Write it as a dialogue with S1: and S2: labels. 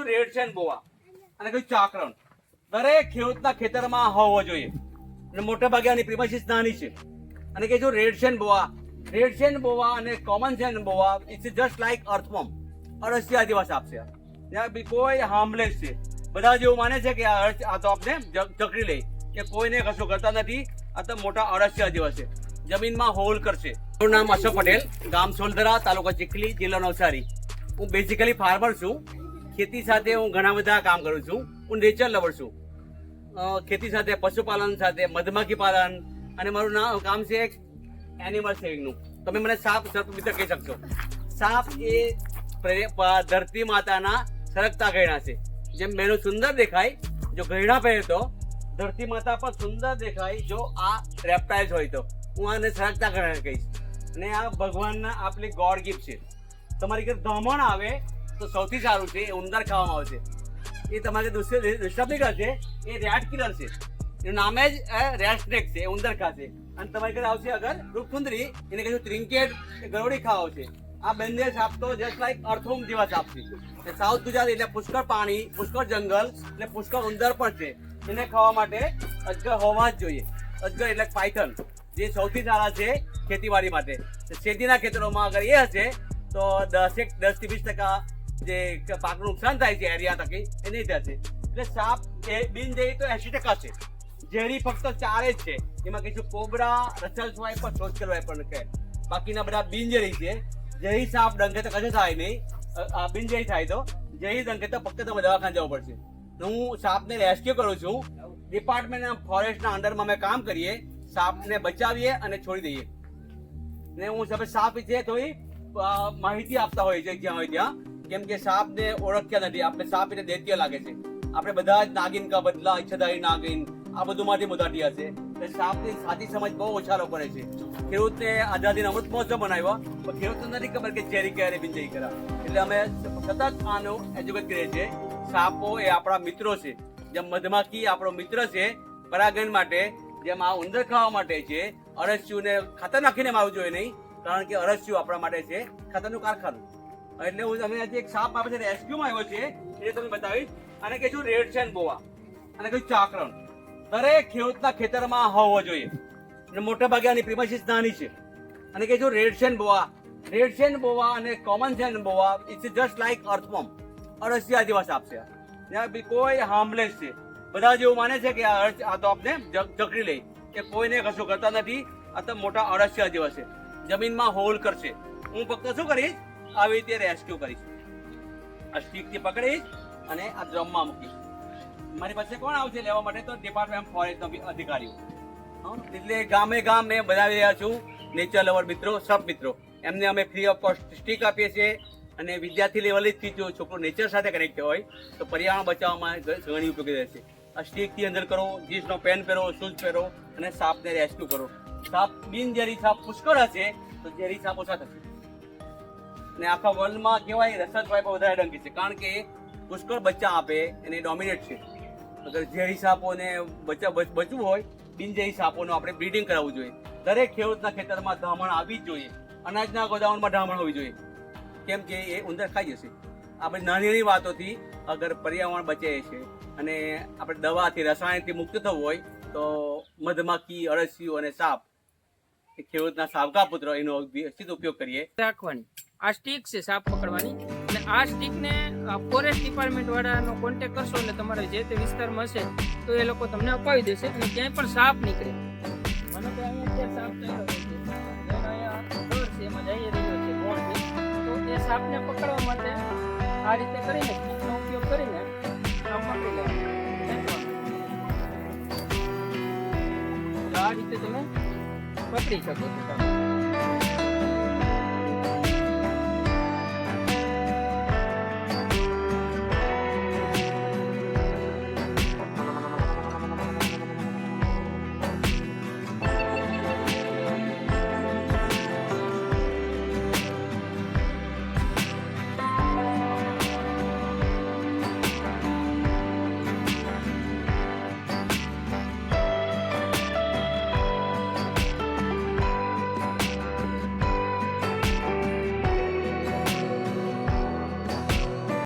S1: અને રેડ છે બોવા. અને કહીશું ચાકરણ. દરેક ખેડૂતના ખેતરમાં હોવો જોઈએ. અને મોટા ભાગે આની પ્રિમાઇસીસ નાની છે. અને કહીશું રેડ છે બોવા, રેડ છે બોવા અને કોમન છે boa it's just like earthworm અળસિયા આદિવાસી આપશે ત્યાં કોઈ હાર્મલેસ છે. બધા જેવું માને છે કે આ આ આપણે જકડી લઈ કે કોઈને કશું કરતા નથી. આ તો મોટા અરસિયા જેવા છે. જમીનમાં હોલ કરશે. મારું નામ અશોક પટેલ, ગામ સોલધરા, તાલુકા ચીખલી, જિલ્લો નવસારી. હું બેઝિકલી ફાર્મર છું. ખેતી સાથે હું ઘણા બધા કામ કરું છું. હું નેચર લવર છું. ખેતી સાથે, પશુપાલન સાથે, મધમાખી પાલન અને મારું નામ, કામ છે એનિમલ સેવિંગનું તમે મને સાપ, સર્પ, મિત્ર કહી શકશો. સાપ એ ધરતી માતાના સરકતા ગયણા છે. જેમ મેનું સુંદર દેખાય, જો ગયણા પહેરે તો, ધરતી માતા પર સુંદર દેખાય, જો આ રેપ્ટાઇલ્સ હોય તો. હું આને સરકતા ગયણા કહીશ. અને આ ભગવાનના આપણી ગોડ ગિફ્ટ છે. તમારી ઘર ધમણ આવે તો સૌથી સારું છે, એ ઉંદર ખાવામાં આવશે એ તમારે ડિસ્ટર્બ નહીં કરશે એ રેડ કિલર છે. એનું નામે જ રેડ સ્નેક છે, એ ઉંદર ખાશે અને તમારી ઘરે આવશે અગર રૂપસુંદરી એને કહીશું ત્રિંકેટ કે ગરોડી ખાવા છે આ બંને સાપ તો જસ્ટ લાઈક અર્થોમ જેવા સાપ છે. સાઉથ ગુજરાત એટલે પુષ્કળ પાણી, પુષ્કળ જંગલ, એટલે પુષ્કળ ઉંદર પણ છે. એને ખાવા માટે અજગર હોવા જ જોઈએ. અજગર એટલે પાયથન, જે સૌથી સારા છે ખેતીવાડી માટે. શેતીના ખેતરોમાં અગર એ હશે, તો દસેક દસથી વીસ ટકા જે પાકનું નુકસાન થાય છે એરિયા થકી એ નહીં થશે એટલે સાપ, એ બિનજેરી તો એસી ટકા છે. ઝેરી ફક્ત ચારે જ છે. એમાં કહીશું કોબરા રસલ સ્વાઈપર સોસ્કલ પણ કહે. બાકીના બધા બિનજેરી છે. ઝેરી સાપ ડંખે તો કશું થાય નહીં. બિનજેરી થાય તો ઝેરી ડંખે તો ફક્ત તમે દવાખાને જવું પડશે. હું સાપને રેસ્ક્યુ કરું છું. ડિપાર્ટમેન્ટ ફોરેસ્ટના અંડરમાં અમે કામ કરીએ. સાપને બચાવીએ અને છોડી દઈએ. ને હું સાપ વિશે થોડી માહિતી આપતા હોય છે જ્યાં હોય ત્યાં. કેમ કે સાપને ઓળખ્યા નથી. આપણે સાપ એટલે દૈત્ય લાગે છે. આપણે બધા જ નાગિન કા બદલા, ઈચ્છાધારી નાગિન, આ બધું માંથી મોટાટી હશે એટલે સાપની સાચી સમજ બહુ ઓછા લોકો રહે છે. ખેડૂતને આઝાદીનો અમૃત મહોત્સવ બનાવ્યો પણ ખેડૂતને નથી ખબર કે ચેરી ક્યારે બિનજયી કરા એટલે અમે સતત આનું એજ્યુકેટ કરીએ છીએ. સાપો એ આપણા મિત્રો છે. જેમ મધમાખી આપણો મિત્ર છે, પરાગણ માટે, જેમ આ ઉંદર ખાવા માટે છે અરસ્યુને ખાતર નાખીને મારવું જોઈએ નહીં. કારણ કે અરસ્યુ આપણા માટે છે. ખાતરનું કારખાનું. એટલે હું તમને એક સાપ આપે છે રેસ્ક્યુમાં આવ્યો છે, એ તમને બતાવીશ. અને કહીશું રેડ છે બોવા. અને કહીશું ચાકરણ. દરેક ખેડૂતના ખેતરમાં હોવો જોઈએ. અને મોટા ભાગે આની પ્રિમાઇસીસ નાની છે. અને કહીશું રેડ છે બોવા. રેડ છે બોવા અને કોમન છે boa it's just like earthworm અળસિયા આદિવાસી આપશે ત્યાં બી કોઈ હાર્મલેસ છે. બધા જેવું માને છે કે આ અર્થ આ તો આપણે જકડી લઈ કે કોઈને કશું કરતા નથી. આ તો મોટા અળસિયા જેવા છે. જમીનમાં હોલ કરશે. હું ફક્ત શું કરીશ? આવી રીતે રેસ્ક્યુ કરીશ. આ સ્ટીકથી પકડીશ અને આ ડ્રમમાં મૂકીશ. મારી પાસે કોણ આવશે લેવા માટે? તો ડિપાર્ટમેન્ટ ફોરેસ્ટ અધિકારીઓ? એટલે ગામે ગામ મેં બનાવી રહ્યા છું. નેચર લવર મિત્રો સબ મિત્રો. એમને અમે ફ્રી ઓફ કોસ્ટ સ્ટીક આપીએ છીએ અને વિદ્યાર્થી લેવલથી જો છોકરો નેચર સાથે કનેક્ટ હોય, તો પર્યાવરણ બચાવવામાં ઘણી ઉપયોગી રહેશે. આ સ્ટીકથી અંદર કરો જીન્સનો પેન પહેરો શૂઝ પહેરો અને સાપને રેસ્ક્યુ કરો. સાપ બિનઝેરી સાપ પુષ્કળ હશે, તો ઝેરી સાપ ઓછા થશે ને આખા વર્લ્ડમાં કહેવાય રસદ વાઇપ વધારે ડંકી છે. કારણ કે પુષ્કળ બચ્ચા આપે એને ડોમિનેટ છે. અગર ઝેરી સાપોને બચ્ચા બચવું હોય બિનઝેરી સાપોનું આપણે બ્રીડિંગ કરાવવું જોઈએ. દરેક ખેડૂતના ખેતરમાં ધામણ આવવી જ જોઈએ. અનાજના ગોદામમાં ધામણ હોવી જોઈએ. કેમ કે એ ઉંદર ખાઈ જશે. આપણે નાની નાની વાતોથી અગર પર્યાવરણ બચે છે અને આપણે દવાથી, રસાયણથી મુક્ત થવું હોય, તો મધમાખી, અળસિયું અને સાપ ખેડૂતના સાવકા પુત્ર એનો વ્યવસ્થિત ઉપયોગ કરીએ.
S2: રાખવાની. આ સ્ટીક છે સાપ પકડવાની. અને આ સ્ટીકને ફોરેસ્ટ ડિપાર્ટમેન્ટ વાળાનો કોન્ટેક કરશો એટલે તમારે જે તે વિસ્તારમાં હશે, તો એ લોકો તમને અપાવી દેશે અને ક્યાંય પણ સાપ નીકળે. મને તો અહીંયા સાપ થયેલો છે. એમાં જઈ રહ્યો છે તો એ સાપને પકડવા માટે આ રીતે કરીને સ્ટીકનો ઉપયોગ કરીને આમ પકડી લેવાનું આ રીતે તમે પકડી શકો છો